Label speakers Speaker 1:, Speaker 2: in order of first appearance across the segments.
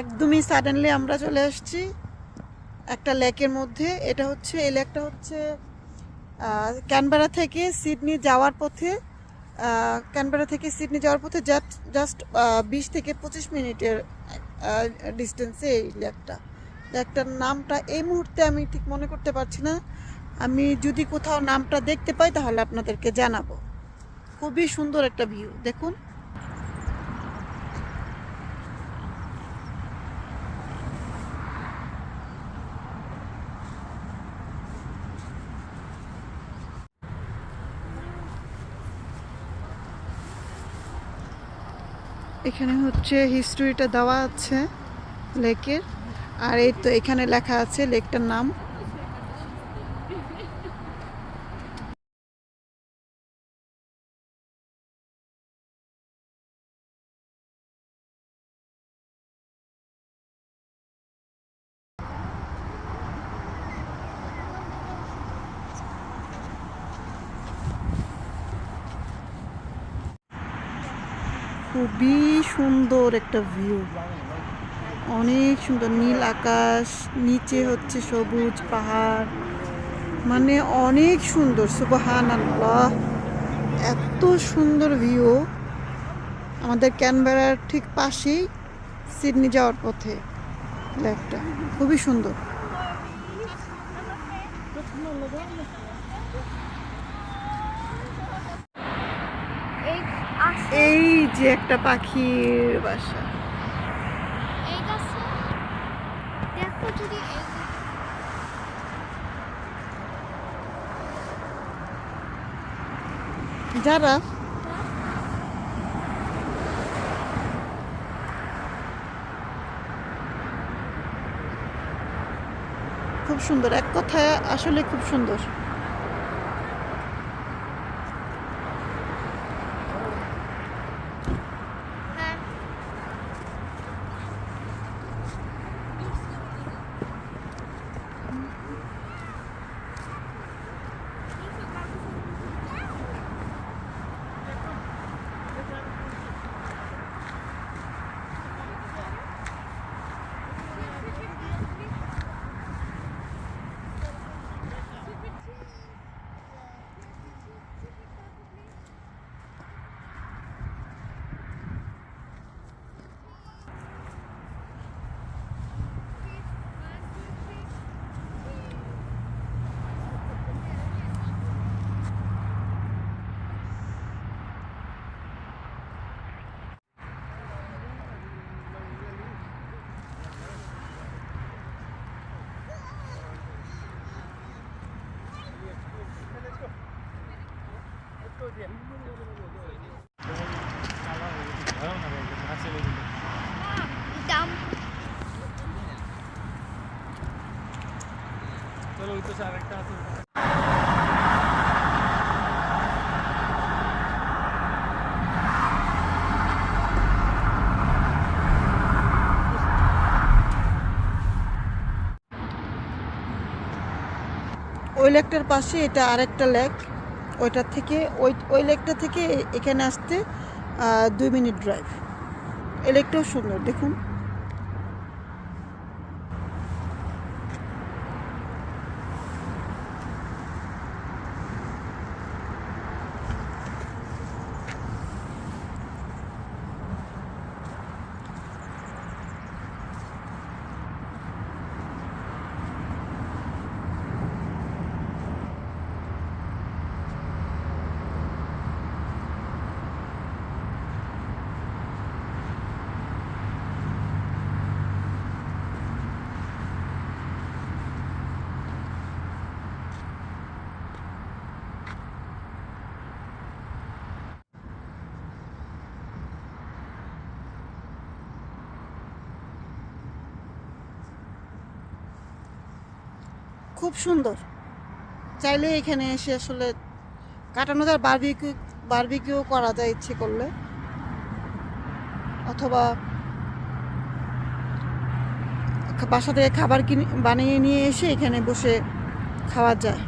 Speaker 1: একদমই সাডেনলি আমরা চলে আসছি একটা লেকের মধ্যে। এটা হচ্ছে, এই লেকটা হচ্ছে ক্যানবেরা থেকে সিডনি যাওয়ার পথে ক্যানবেরা থেকে সিডনি যাওয়ার পথে জাস্ট জাস্ট বিশ থেকে পঁচিশ মিনিটের ডিস্টেন্সে এই লেকটা। লেকটার নামটা এই মুহূর্তে আমি ঠিক মনে করতে পারছি না। আমি যদি কোথাও নামটা দেখতে পাই তাহলে আপনাদেরকে জানাব। খুবই সুন্দর একটা ভিউ দেখুন। এখানে হচ্ছে হিস্ট্রিটা দেওয়া আছে লেকের। আর এই তো এখানে লেখা আছে লেকটার নাম খুবই সুন্দর একটা ভিউ অনেক সুন্দর, নীল আকাশ, নিচে হচ্ছে সবুজ পাহাড় মানে অনেক সুন্দর সুবহান আল্লাহ এত সুন্দর ভিউ আমাদের ক্যানবেরার ঠিক পাশেই সিডনি যাওয়ার পথে লেকটা খুবই সুন্দর
Speaker 2: এই আসে
Speaker 1: এই যে একটা পাখির বাসা। যারা খুব সুন্দর এক কথায় আসলে খুব সুন্দর।
Speaker 3: ওই
Speaker 1: লেকটার পাশে এটা আরেকটা লেক। ওইটার থেকে, ওই ওই লেকটা থেকে এখানে আসতে দুই মিনিট ড্রাইভ এই লেকটাও সুন্দর, দেখুন। খুব সুন্দর। চাইলে এখানে এসে আসলে কাটানো যায় বারবিকিউ বারবিকিউ করা যায় ইচ্ছে করলে। অথবা বাসা থেকে খাবার কিনে, বানিয়ে নিয়ে এসে এখানে বসে খাওয়া যায়।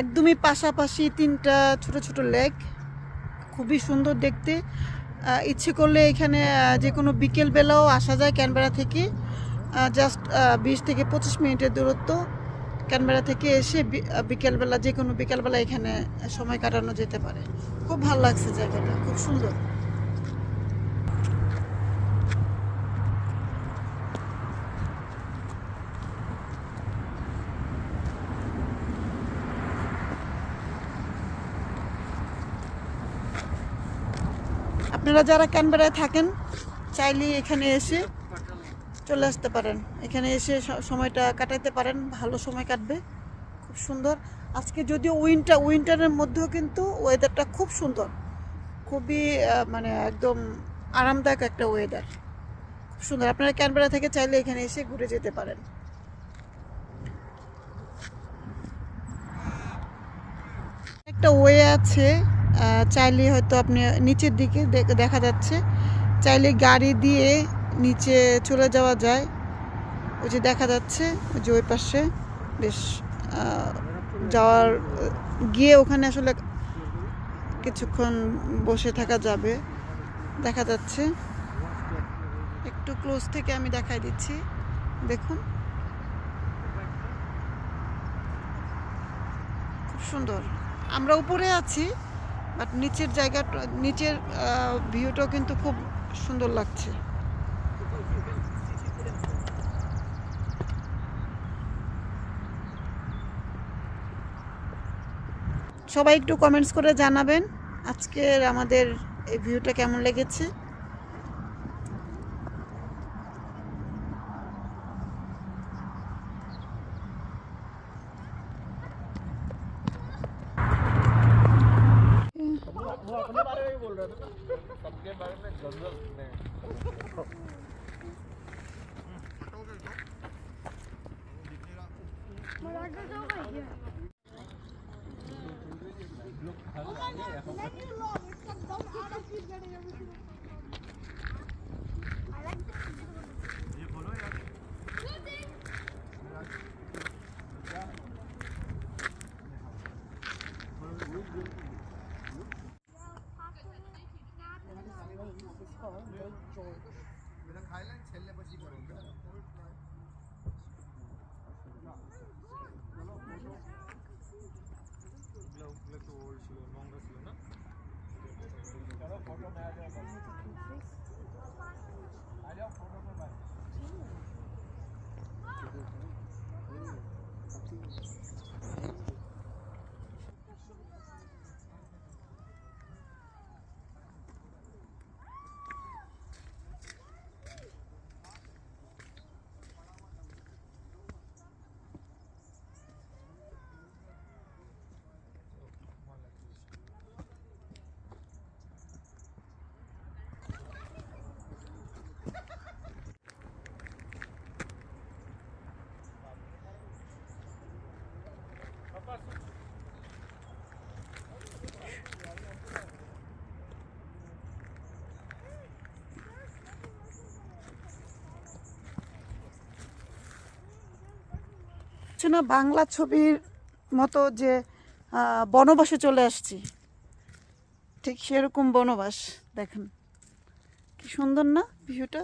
Speaker 1: একদমই পাশাপাশি তিনটা ছোট ছোট লেক, খুবই সুন্দর দেখতে। ইচ্ছে করলে এখানে যে কোনো বিকেলবেলাও আসা যায় ক্যানবেরা থেকে। জাস্ট বিশ থেকে পঁচিশ মিনিটের দূরত্ব। ক্যানবেরা থেকে এসে বিকেলবেলা যে কোনো বিকেলবেলা এখানে সময় কাটানো যেতে পারে। খুব ভালো লাগছে জায়গাটা, খুব সুন্দর। আপনারা যারা ক্যানবেরায় থাকেন, চাইলে এখানে এসে চলে আসতে পারেন। এখানে এসে সময়টা কাটাতে পারেন, ভালো সময় কাটবে। খুব সুন্দর। আজকে যদিও উইন্টার উইন্টারের মধ্যেও কিন্তু ওয়েদারটা খুব সুন্দর। খুবই মানে একদম আরামদায়ক একটা ওয়েদার খুব সুন্দর। আপনারা ক্যানবেরা থেকে চাইলে এখানে এসে ঘুরে যেতে পারেন। একটা ওয়ে আছে চাইলে হয়তো আপনি নিচের দিকে দেখা যাচ্ছে। চাইলে গাড়ি দিয়ে নিচে চলে যাওয়া যায়। ওই যে দেখা যাচ্ছে, ওই যে ওই পাশে বেশ যাওয়ার, গিয়ে ওখানে আসলে কিছুক্ষণ বসে থাকা যাবে। দেখা যাচ্ছে। একটু ক্লোজ থেকে আমি দেখাই দিচ্ছি। দেখুন। খুব সুন্দর। আমরা উপরে আছি। বাট নিচের জায়গাটা নিচের ভিউটাও কিন্তু খুব সুন্দর লাগছে। সবাই একটু কমেন্টস করে জানাবেন আজকের আমাদের এই ভিউটা কেমন লেগেছে।
Speaker 3: सबके बारे में
Speaker 1: मराठा না, বাংলা ছবির মতো যে বনবাসে চলে আসছি। ঠিক সেরকম বনবাস, দেখেন। কি সুন্দর না, ভিউটা?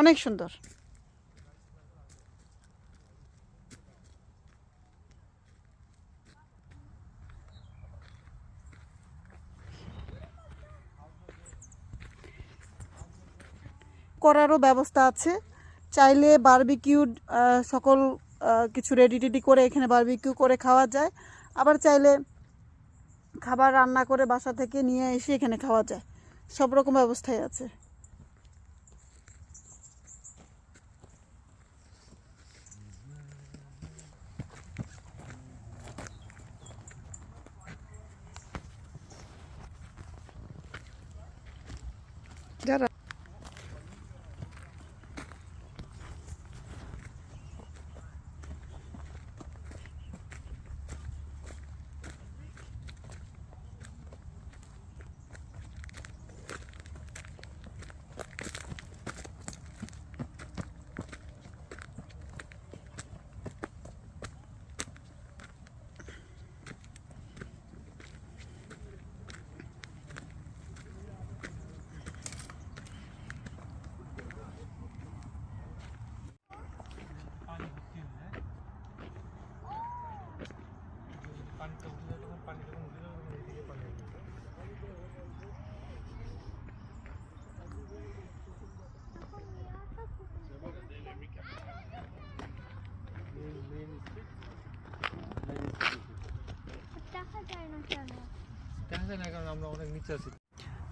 Speaker 1: অনেক সুন্দর। করারও ব্যবস্থা আছে। চাইলে বারবিকিউ সকল কিছু রেডি টেডি করে এখানে বারবিকিউ করে খাওয়া যায়। আবার চাইলে খাবার রান্না করে বাসা থেকে নিয়ে এসে এখানে খাওয়া যায়। সব রকম ব্যবস্থাই আছে। যারা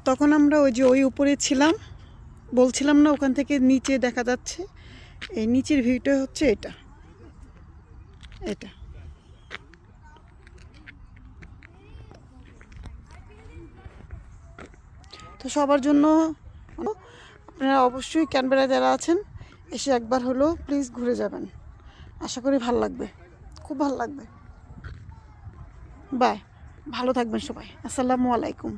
Speaker 1: তখন আমরা ওই যে ওই উপরে ছিলাম, বলছিলাম না ওখান থেকে নিচে দেখা যাচ্ছে। এই নিচের ভিউটা হচ্ছে এটা। এটা। তো সবার জন্য আপনারা অবশ্যই ক্যানবেরা যারা আছেন, এসে একবার হলো প্লিজ ঘুরে যাবেন। আশা করি ভালো লাগবে। খুব ভালো লাগবে। বাই ভালো থাকবেন সবাই। আসসালামু আলাইকুম।